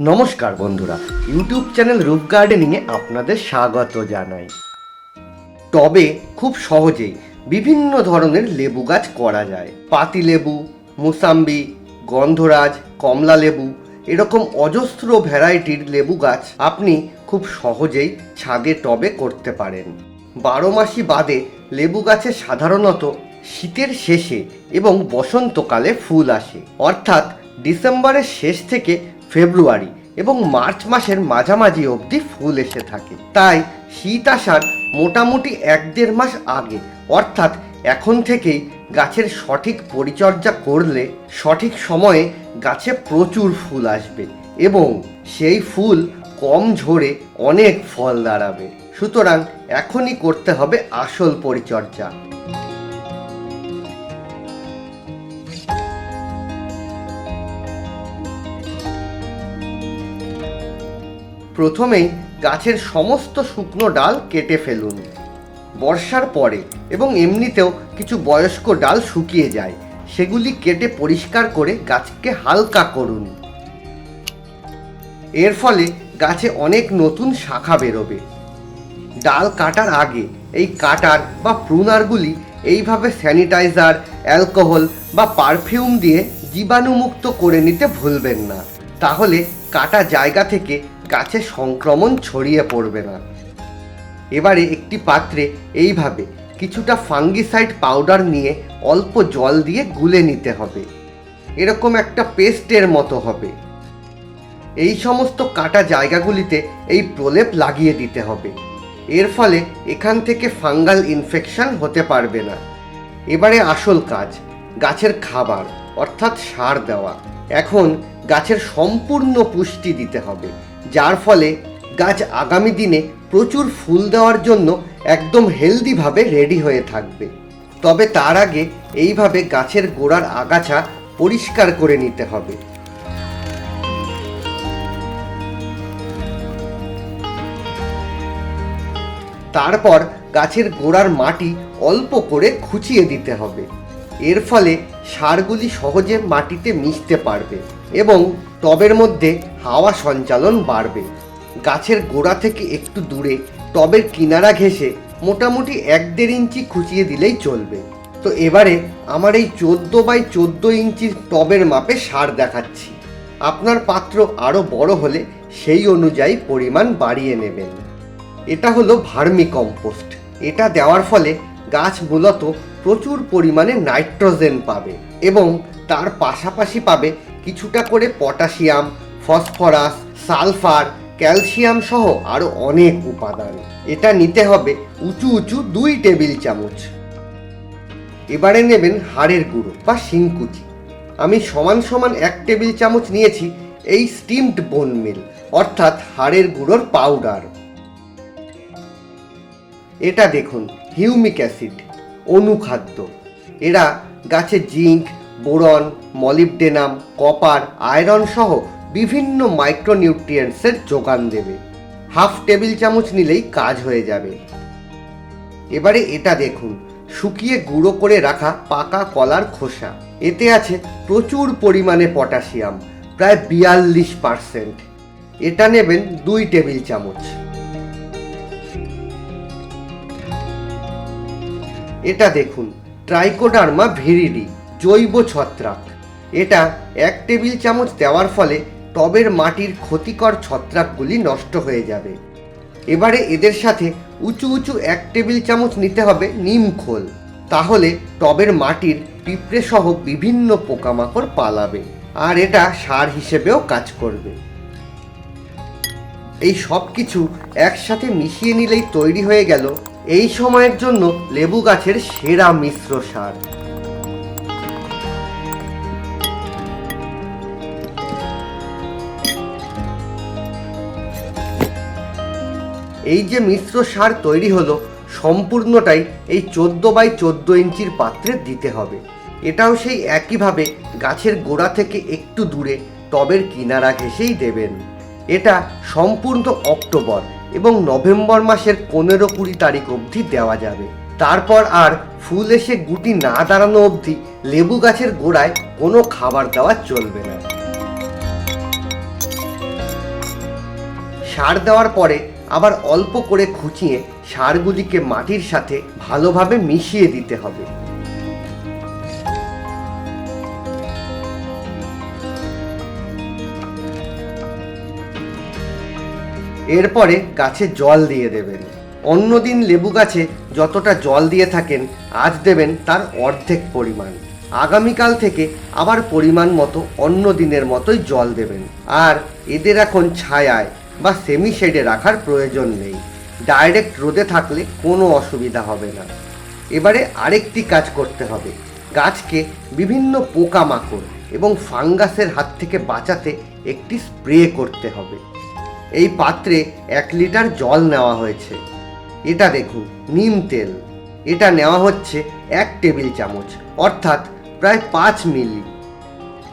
নমস্কার বন্ধুরা, YouTube channel রূপ গার্ডেনিংয়ে আপনাদের স্বাগত জানাই। টবে খুব সহজেই বিভিন্ন ধরনের লেবু গাছ করা যায়। পাতি লেবু, মুসাম্বি, গন্ধরাজ, কমলা লেবু, এরকম অজস্র ভ্যারাইটির লেবু গাছ আপনি খুব সহজেই ছাদে টবে করতে পারেন। বারো মাসি বাদে লেবু গাছে সাধারণত শীতের শেষে এবং বসন্তকালে ফুল আসে। অর্থাৎ ডিসেম্বরের শেষ থেকে ফেব্রুয়ারি এবং মার্চ মাসের মাঝামাঝি অবধি ফুল এসে থাকে। তাই শীত আসার মোটামুটি এক দেড় মাস আগে, অর্থাৎ এখন থেকেই গাছের সঠিক পরিচর্যা করলে সঠিক সময়ে গাছে প্রচুর ফুল আসবে এবং সেই ফুল কম ঝরে অনেক ফল দাঁড়াবে। সুতরাং এখনই করতে হবে আসল পরিচর্যা। প্রথমেই গাছের সমস্ত শুকনো ডাল কেটে ফেলুন। বর্ষার পরে এবং এমনিতেও কিছু বয়স্ক ডাল শুকিয়ে যায়, সেগুলি কেটে পরিষ্কার করে গাছকে হালকা করুন। এর ফলে গাছে অনেক নতুন শাখা বেরোবে। ডাল কাটার আগে এই কাটার বা প্রুনারগুলি এইভাবে স্যানিটাইজার, অ্যালকোহল বা পারফিউম দিয়ে জীবাণুমুক্ত করে নিতে ভুলবেন না। তাহলে কাটা জায়গা থেকে গাছে সংক্রমণ ছড়িয়ে পড়বে না। এবারে একটি পাত্রে এইভাবে কিছুটা ফাঙ্গিসাইড পাউডার নিয়ে অল্প জল দিয়ে গুলে নিতে হবে। এরকম একটা পেস্টের মতো হবে। এই সমস্ত কাটা জায়গাগুলিতে এই প্রলেপ লাগিয়ে দিতে হবে। এর ফলে এখান থেকে ফাঙ্গাল ইনফেকশন হতে পারবে না। এবারে আসল কাজ, গাছের খাবার, অর্থাৎ সার দেওয়া। এখন গাছের সম্পূর্ণ পুষ্টি দিতে হবে। যার ফলে গাছ আগামী দিনে প্রচুর ফুল দেওয়ার জন্য একদম হেলদিভাবে রেডি হয়ে থাকবে। তবে তার আগে এইভাবে গাছের গোড়ার আগাছা পরিষ্কার করে নিতে হবে। তারপর গাছের গোড়ার মাটি অল্প করে খুঁচিয়ে দিতে হবে। এর ফলে সারগুলি সহজে মাটিতে মিশতে পারবে এবং টবের মধ্যে হাওয়া সঞ্চালন বাড়বে। গাছের গোড়া থেকে একটু দূরে টবের কিনারা ঘেঁষে মোটামুটি এক দেড় ইঞ্চি খুঁচিয়ে দিলেই চলবে। তো এবারে আমার এই চোদ্দ বাই চোদ্দ ইঞ্চির টবের মাপে সার দেখাচ্ছি। আপনার পাত্র আরও বড় হলে সেই অনুযায়ী পরিমাণ বাড়িয়ে নেবেন। এটা হলো ভার্মি কম্পোস্ট। এটা দেওয়ার ফলে গাছ মূলত প্রচুর পরিমাণে নাইট্রোজেন পাবে এবং তার পাশাপাশি পাবে কিছুটা করে পটাশিয়াম ফসফরাস, সালফার, ক্যালসিয়াম সহ আরও অনেক উপাদান। এটা নিতে হবে উঁচু উঁচু দুই টেবিল চামচ। এবারে নেবেন হাড়ের গুঁড়ো বা শিংকুচি। আমি সমান সমান এক টেবিল চামচ নিয়েছি এই স্টিমড বোন মিল, অর্থাৎ হাড়ের গুঁড়োর পাউডার। এটা দেখুন, হিউমিক অ্যাসিড, অনুখাদ্য। এরা গাছে zinc boron, molybdenum, copper, iron সহ বিভিন্ন মাইক্রোনিউট্রিয়েন্টসের যোগান দেবে। হাফ টেবিল চামচ নিলেই কাজ হয়ে যাবে। এবারে এটা দেখুন, শুকিয়ে গুঁড়ো করে রাখা পাকা কলার খোসা। এতে আছে প্রচুর পরিমাণে পটাশিয়াম, প্রায় বিয়াল্লিশ পারসেন্ট। এটা নেবেন দুই টেবিল চামচ। এটা দেখুন ট্রাইকোডার্মা ভিরিডি জৈব ছত্রাক। এটা এক টেবিল চামচ দেওয়ার ফলে টবের মাটির ক্ষতিকর ছত্রাকগুলি নষ্ট হয়ে যাবে। এবারে এদের সাথে উঁচু উঁচু এক টেবিল চামচ নিতে হবে নিম খোল। তাহলে টবের মাটির পিঁপড়ে সহ বিভিন্ন পোকামাকড় পালাবে আর এটা সার হিসেবেও কাজ করবে। এই সব কিছু একসাথে মিশিয়ে নিলেই তৈরি হয়ে গেল এই সময়ের জন্য লেবু গাছের সেরা মিশ্র সার। এই যে মিশ্র সার তৈরি হলো, সম্পূর্ণটাই এই চোদ্দ বাই চোদ্দ ইঞ্চির পাত্রে দিতে হবে। এটাও সেই একইভাবে গাছের গোড়া থেকে একটু দূরে টবের কিনারা ঘেঁষেই দেবেন। এটা সম্পূর্ণ অক্টোবর এবং নভেম্বর মাসের পনেরো কুড়ি তারিখ অবধি দেওয়া যাবে। তারপর আর ফুল এসে গুটি না দাঁড়ানো অবধি লেবু গাছের গোড়ায় কোনো খাবার দেওয়া চলবে না। সার দেওয়ার পরে আবার অল্প করে খুঁচিয়ে সারগুলিকে মাটির সাথে ভালোভাবে মিশিয়ে দিতে হবে। এরপরে গাছে জল দিয়ে দেবেন। অন্যদিন লেবু গাছে যতটা জল দিয়ে থাকেন, আজ দেবেন তার অর্ধেক পরিমাণ। আগামীকাল থেকে আবার পরিমাণ মতো অন্য দিনের মতোই জল দেবেন। আর এদের এখন ছায়ায় বা সেমি শেডে রাখার প্রয়োজন নেই। ডাইরেক্ট রোদে থাকলে কোনো অসুবিধা হবে না। এবারে আরেকটি কাজ করতে হবে। গাছকে বিভিন্ন পোকামাকড় এবং ফাঙ্গাসের হাত থেকে বাঁচাতে একটি স্প্রে করতে হবে। এই পাত্রে এক লিটার জল নেওয়া হয়েছে। এটা দেখুন, নিম তেল। এটা নেওয়া হচ্ছে এক টেবিল চামচ, অর্থাৎ প্রায় পাঁচ মিলি।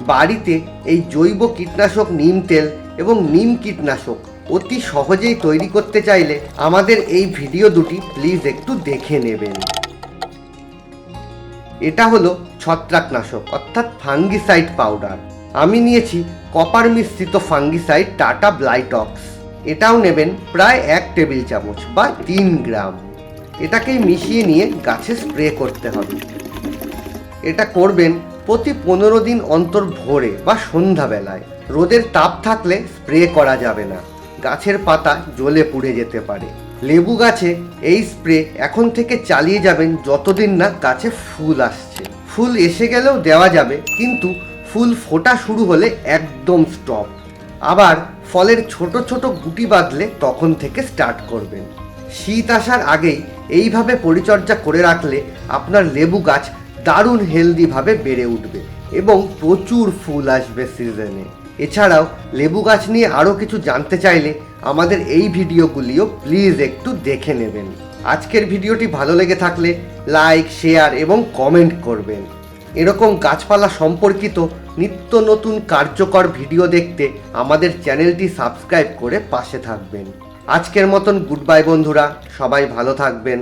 বাড়িতে এই জৈব কীটনাশক নিম তেল এবং নিম কীটনাশক অতি সহজেই তৈরি করতে চাইলে আমাদের এই ভিডিও দুটি প্লিজ একটু দেখে নেবেন। এটা হলো ছত্রাকনাশক, অর্থাৎ ফাঙ্গিসাইড পাউডার। আমি নিয়েছি কপার মিশ্রিত ফাঙ্গিসাইড টাটা ব্লাইটক্স। এটাও নেবেন প্রায় এক টেবিল চামচ বা তিন গ্রাম। এটাকেই মিশিয়ে নিয়ে গাছে স্প্রে করতে হবে। এটা করবেন প্রতি পনেরো দিন অন্তর ভোরে বা সন্ধ্যাবেলায়। রোদের তাপ থাকলে স্প্রে করা যাবে না। গাছের পাতা জ্বলে পুড়ে যেতে পারে। লেবু গাছে এই স্প্রে এখন থেকে চালিয়ে যাবেন যতদিন না গাছে ফুল আসছে। ফুল এসে গেলেও দেওয়া যাবে, কিন্তু ফুল ফোটা শুরু হলে একদম স্টপ আবার ফলের ছোট ছোট গুটি বাঁধলে তখন থেকে স্টার্ট করবেন। শীত আসার আগেই এইভাবে পরিচর্যা করে রাখলে আপনার লেবু গাছ দারুণ হেলদিভাবে বেড়ে উঠবে এবং প্রচুর ফুল আসবে সিজনে এছাড়াও লেবু গাছ নিয়ে আরও কিছু জানতে চাইলে আমাদের এই ভিডিওগুলিও প্লিজ একটু দেখে নেবেন। আজকের ভিডিওটি ভালো লেগে থাকলে লাইক, শেয়ার এবং কমেন্ট করবেন। এরকম গাছপালা সম্পর্কিত নিত্য নতুন কার্যকর ভিডিও দেখতে আমাদের চ্যানেলটি সাবস্ক্রাইব করে পাশে থাকবেন। আজকের মতন গুড বাই বন্ধুরা, সবাই ভালো থাকবেন।